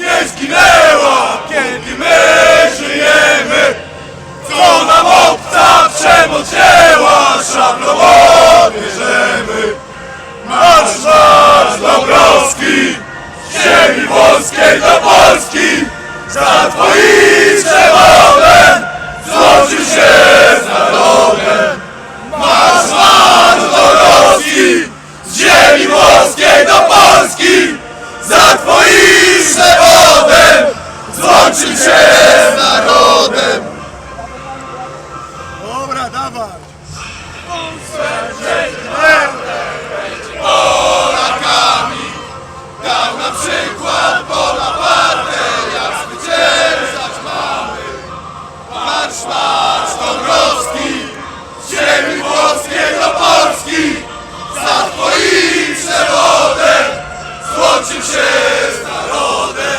nie zginęła, kiedy my żyjemy. Co nam obca przemoc dzieła, szablą odbierzemy. Marsz, marsz z ziemi włoskiej do Polski, za twoim przewodem złączył się z narodem. Marsz, marsz Dąbrowski, z ziemi włoskiej do Polski, za twoim przewodem złączył się z narodem. Dobra, dawaj! Dał na przykład Bonaparte, jak zwyciężać mamy. Marsz, marsz Dąbrowski, z ziemi włoskiej do Polski, za twoim przewodem złączył się z narodem.